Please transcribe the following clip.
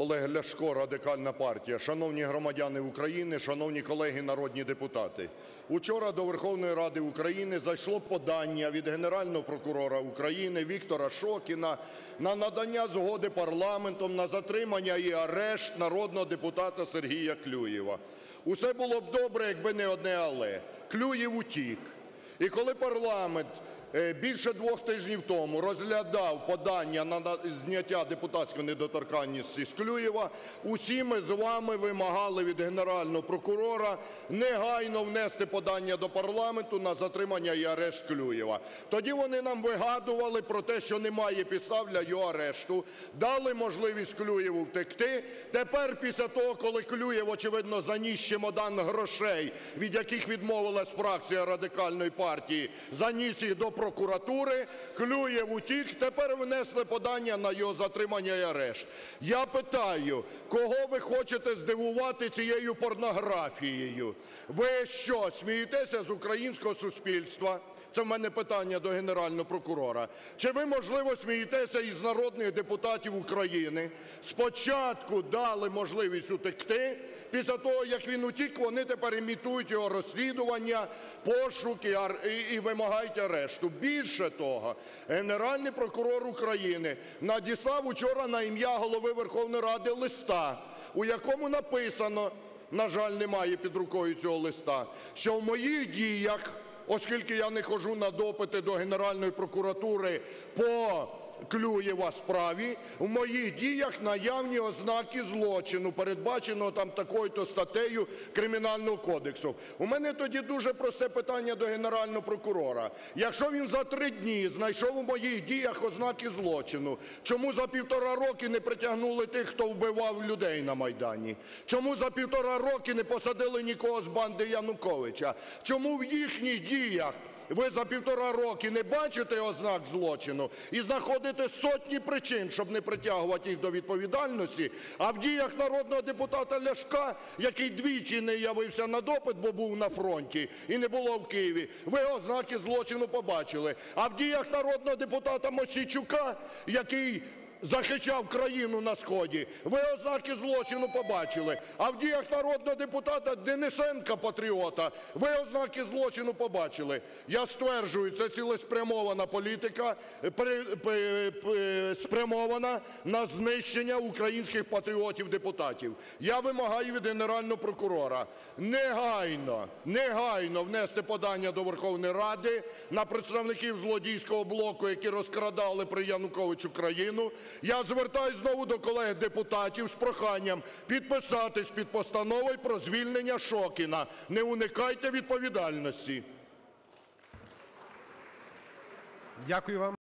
Олег Ляшко, Радикальна партія. Шановні громадяни України, шановні колеги народні депутати! Учора до Верховної Ради України зайшло подання від Генерального прокурора України Віктора Шокіна на надання згоди парламентом на затримання і арешт народного депутата Сергія Клюєва. Усе було б добре, якби не одне "але" – Клюєв утік. І коли парламент більше двох тижнів тому розглядав подання на на зняття депутатської недоторканності з Клюєва, усі ми з вами вимагали від Генерального прокурора негайно внести подання до парламенту на затримання і арешт Клюєва. Тоді вони нам вигадували про те, що немає підстав для його арешту, дали можливість Клюєву втекти. Тепер, після того, коли Клюєв, очевидно, заніс чемодан грошей, від яких відмовилась фракція Радикальної партії, заніс їх до прокуратури, Клюєв утік, тепер внесли подання на його затримання і арешт. Я питаю, кого ви хочете здивувати цією порнографією? Ви що, смієтеся з українського суспільства? Це в мене питання до Генерального прокурора. Чи ви, можливо, смієтеся із народних депутатів України? Спочатку дали можливість утекти, після того, як він утік, вони тепер імітують його розслідування, пошуки і вимагають арешту. Більше того, Генеральний прокурор України надіслав учора на ім'я Голови Верховної Ради листа, у якому написано, на жаль, немає під рукою цього листа, що в моїх діях, оскільки я не ходжу на допити до Генеральної прокуратури по Клюєва справі, в моїх діях наявні ознаки злочину, передбаченого там такою-то статтею Кримінального кодексу. У мене тоді дуже просте питання до Генерального прокурора. Якщо він за три дні знайшов у моїх діях ознаки злочину, чому за півтора роки не притягнули тих, хто вбивав людей на Майдані? Чому за півтора роки не посадили нікого з банди Януковича? Чому в їхніх діях ви за півтора роки не бачите ознак злочину і знаходите сотні причин, щоб не притягувати їх до відповідальності, а в діях народного депутата Ляшка, який двічі не явився на допит, бо був на фронті і не було в Києві, ви ознаки злочину побачили. А в діях народного депутата Мосійчука, який захищав країну на сході, ви ознаки злочину побачили. А в діях народного депутата Денисенка, патріота, ви ознаки злочину побачили. Я стверджую, це цілеспрямована політика, спрямована на знищення українських патріотів-депутатів. Я вимагаю від Генерального прокурора негайно, негайно внести подання до Верховної Ради на представників злодійського блоку, які розкрадали при Януковичу країну. Я звертаюсь знову до колег депутатів з проханням підписатись під постановою про звільнення Шокіна. Не уникайте відповідальності. Дякую вам.